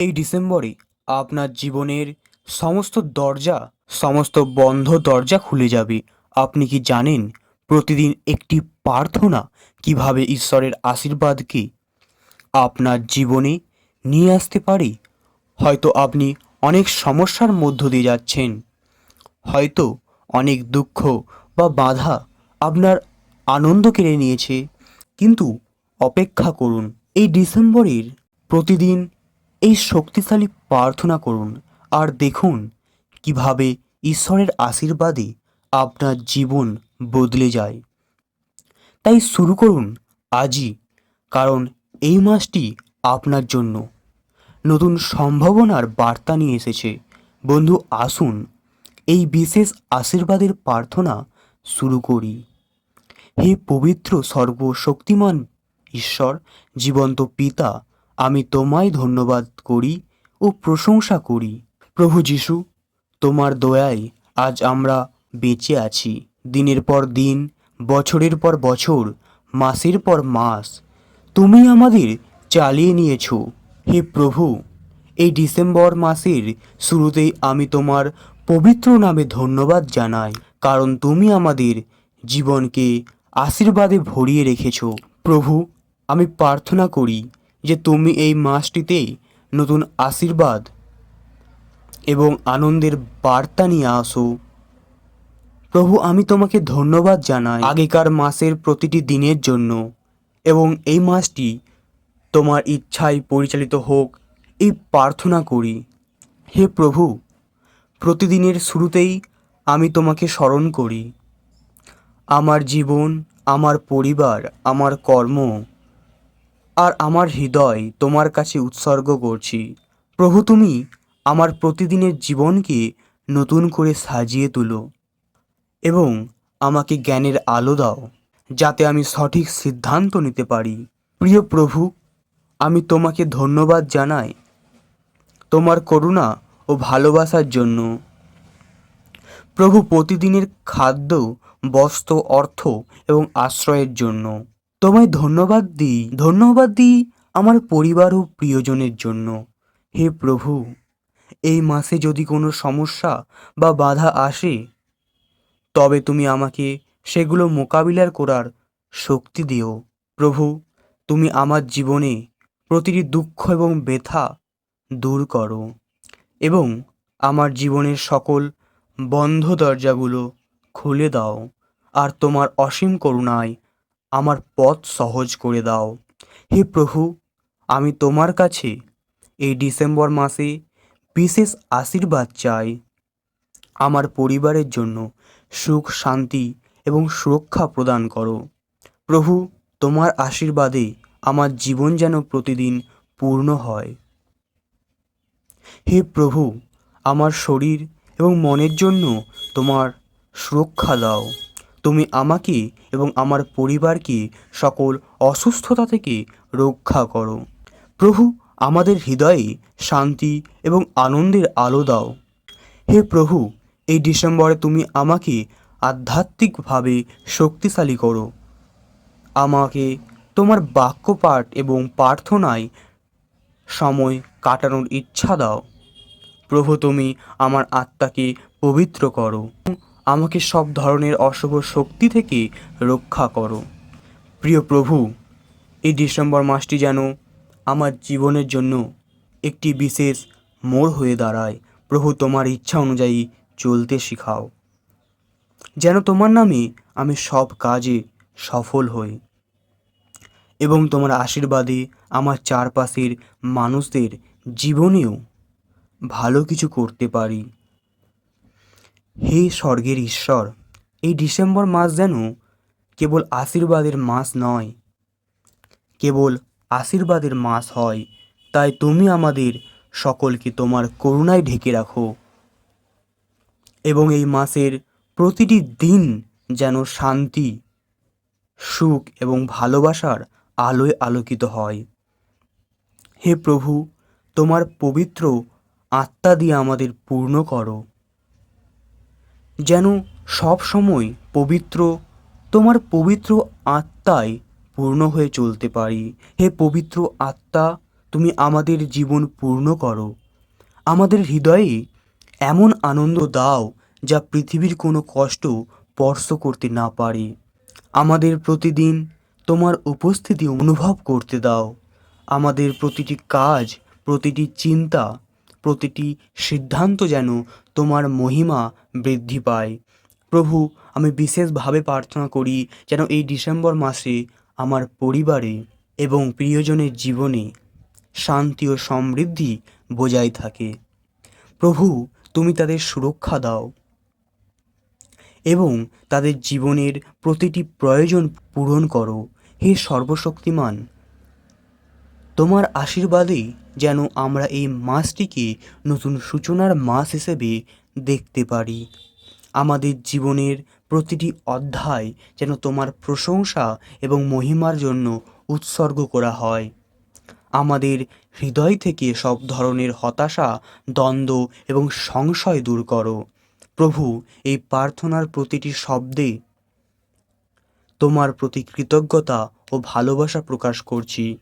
এই ডিসেম্বরে আপনার জীবনের সমস্ত দরজা, সমস্ত বন্ধ দরজা খুলে যাবে। আপনি কি জানেন প্রতিদিন একটি প্রার্থনা কীভাবে ঈশ্বরের আশীর্বাদকে আপনার জীবনে নিয়ে আসতে পারে? হয়তো আপনি অনেক সমস্যার মধ্য দিয়ে যাচ্ছেন। হয়তো অনেক দুঃখ বা বাধা আপনার আনন্দ কেড়ে নিয়েছে। কিন্তু অপেক্ষা করুন, এই ডিসেম্বরের প্রতিদিন এই শক্তিশালী প্রার্থনা করুন আর দেখুন কীভাবে ঈশ্বরের আশীর্বাদে আপনার জীবন বদলে যায়। তাই শুরু করুন আজই, কারণ এই মাসটি আপনার জন্য। নতুন সম্ভাবনার বার্তা নিয়ে এসেছে। বন্ধু, আসুন এই বিশেষ আশীর্বাদের প্রার্থনা শুরু করি। হে পবিত্র সর্বশক্তিমান ঈশ্বর, জীবন্ত পিতা আমি তোমায় ধন্যবাদ করি ও প্রশংসা করি। প্রভু যিশু, তোমার দয়ায় আজ আমরা বেঁচে আছি। দিনের পর দিন, বছরের পর বছর, মাসের পর মাস, তুমি আমাদের চালিয়ে নিয়েছ। হে প্রভু, এই ডিসেম্বর মাসের শুরুতেই আমি তোমার পবিত্র নামে ধন্যবাদ জানাই, কারণ তুমি আমাদের জীবনকে আশীর্বাদে ভরিয়ে রেখেছ। প্রভু, আমি প্রার্থনা করি যে তুমি এই মাসটিতে নতুন আশীর্বাদ এবং আনন্দের বার্তা নিয়ে আসো। প্রভু, আমি তোমাকে ধন্যবাদ জানাই আগেকার মাসের প্রতিটি দিনের জন্য এবং এই মাসটি তোমার ইচ্ছায় পরিচালিত হোক, এই প্রার্থনা করি। হে প্রভু, প্রতিদিনের শুরুতেই আমি তোমাকে স্মরণ করি। আমার জীবন, আমার পরিবার, আমার কর্ম আর আমার হৃদয় তোমার কাছে উৎসর্গ করছি। প্রভু, তুমি আমার প্রতিদিনের জীবনকে নতুন করে সাজিয়ে তুলো এবং আমাকে জ্ঞানের আলো দাও, যাতে আমি সঠিক সিদ্ধান্ত নিতে পারি। প্রিয় প্রভু, আমি তোমাকে ধন্যবাদ জানাই তোমার করুণা ও ভালোবাসার জন্য। প্রভু, প্রতিদিনের খাদ্য, বস্ত্র, অর্থ এবং আশ্রয়ের জন্য। তোমায় ধন্যবাদ দিই। ধন্যবাদ দিই আমার পরিবার ও প্রিয়জনের জন্য। হে প্রভু, এই মাসে যদি কোনো সমস্যা বা বাধা আসে, তবে তুমি আমাকে সেগুলো মোকাবিলার করার শক্তি দিও। প্রভু, তুমি আমার জীবনে প্রতিটি দুঃখ এবং ব্যথা দূর করো এবং আমার জীবনের সকল বন্ধ দরজাগুলো খুলে দাও। আর তোমার অসীম করুণায় আমার পথ সহজ করে দাও। হে প্রভু, আমি তোমার কাছে এই ডিসেম্বর মাসে বিশেষ আশীর্বাদ চাই। আমার পরিবারের জন্য সুখ, শান্তি এবং সুরক্ষা প্রদান করো। প্রভু, তোমার আশীর্বাদে আমার জীবন যেন প্রতিদিন পূর্ণ হয়। হে প্রভু, আমার শরীর এবং মনের জন্য তোমার সুরক্ষা দাও। তুমি আমাকে এবং আমার পরিবারকে সকল অসুস্থতা থেকে রক্ষা করো। প্রভু, আমাদের হৃদয়ে শান্তি এবং আনন্দের আলো দাও। হে প্রভু, এই ডিসেম্বরে তুমি আমাকে আধ্যাত্মিকভাবে শক্তিশালী করো। আমাকে তোমার বাক্যপাঠ এবং প্রার্থনায় সময় কাটানোর ইচ্ছা দাও। প্রভু, তুমি আমার আত্মাকে পবিত্র করো। আমাকে সব ধরনের অশুভ শক্তি থেকে রক্ষা করো। প্রিয় প্রভু, এই ডিসেম্বর মাসটি যেন আমার জীবনের জন্য একটি বিশেষ মোড় হয়ে দাঁড়ায়। প্রভু, তোমার ইচ্ছা অনুযায়ী চলতে শেখাও। যেন তোমার নামে আমি সব কাজে সফল হই এবং তোমার আশীর্বাদে আমার চারপাশের মানুষদের জীবনেও ভালো কিছু করতে পারি। হে স্বর্গের ঈশ্বর, এই ডিসেম্বর মাস যেন কেবল আশীর্বাদের মাস নয়। কেবল আশীর্বাদের মাস হয়, তাই তুমি আমাদের সকলকে তোমার করুণায় ঢেকে রাখো। এবং এই মাসের প্রতিটি দিন যেন শান্তি, সুখ এবং ভালোবাসার আলোয় আলোকিত হয়। হে প্রভু, তোমার পবিত্র আত্মা দিয়ে আমাদের পূর্ণ করো। যেন সব সময় পবিত্র, তোমার পবিত্র আত্মায় পূর্ণ হয়ে চলতে পারি। হে পবিত্র আত্মা, তুমি আমাদের জীবন পূর্ণ করো। আমাদের হৃদয়ে এমন আনন্দ দাও যা পৃথিবীর কোনো কষ্ট স্পর্শ করতে না পারে। আমাদের প্রতিদিন তোমার উপস্থিতি অনুভব করতে দাও। আমাদের প্রতিটি কাজ, প্রতিটি চিন্তা প্রতিটি সিদ্ধান্ত যেন তোমার মহিমা বৃদ্ধি পায়। প্রভু, আমি বিশেষভাবে প্রার্থনা করি যেন এই ডিসেম্বর মাসে আমার পরিবারে এবং প্রিয়জনের জীবনে শান্তি ও সমৃদ্ধি বজায় থাকে। প্রভু, তুমি তাদের সুরক্ষা দাও এবং তাদের জীবনের প্রতিটি প্রয়োজন পূরণ করো। হে সর্বশক্তিমান, তোমার আশীর্বাদে যেন আমরা এই মাসটিকে নতুন সূচনার মাস হিসেবে দেখতে পারি। আমাদের জীবনের প্রতিটি অধ্যায় যেন তোমার প্রশংসা এবং মহিমার জন্য উৎসর্গ করা হয়। আমাদের হৃদয় থেকে সব ধরনের হতাশা, দ্বন্দ্ব এবং সংশয় দূর করো। প্রভু, এই প্রার্থনার প্রতিটি শব্দে তোমার প্রতি কৃতজ্ঞতা ও ভালোবাসা প্রকাশ করছি।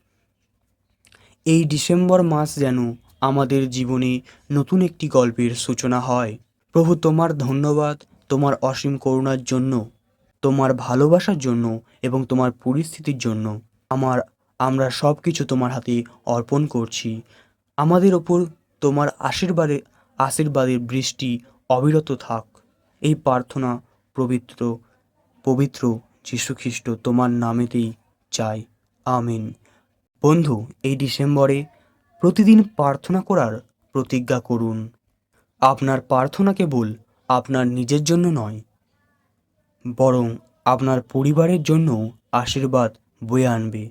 এই ডিসেম্বর মাস যেন আমাদের জীবনে নতুন একটি গল্পের সূচনা হয়। প্রভু, তোমার ধন্যবাদ, তোমার অসীম করুণার জন্য, তোমার ভালোবাসার জন্য এবং তোমার পরিস্থিতির জন্য আমার, আমরা সব কিছু তোমার হাতে অর্পণ করছি। আমাদের ওপর তোমার আশীর্বাদে আশীর্বাদের বৃষ্টি অবিরত থাক। এই প্রার্থনা পবিত্র পবিত্র যীশুখ্রিস্ট তোমার নামেতেই চাই। আমিন। বন্ধু, এই ডিসেম্বরে প্রতিদিন প্রার্থনা করার প্রতিজ্ঞা করুন। আপনার প্রার্থনা কেবল আপনার নিজের জন্য নয়, বরং আপনার পরিবারের জন্য আশীর্বাদ বয়ে আনবে।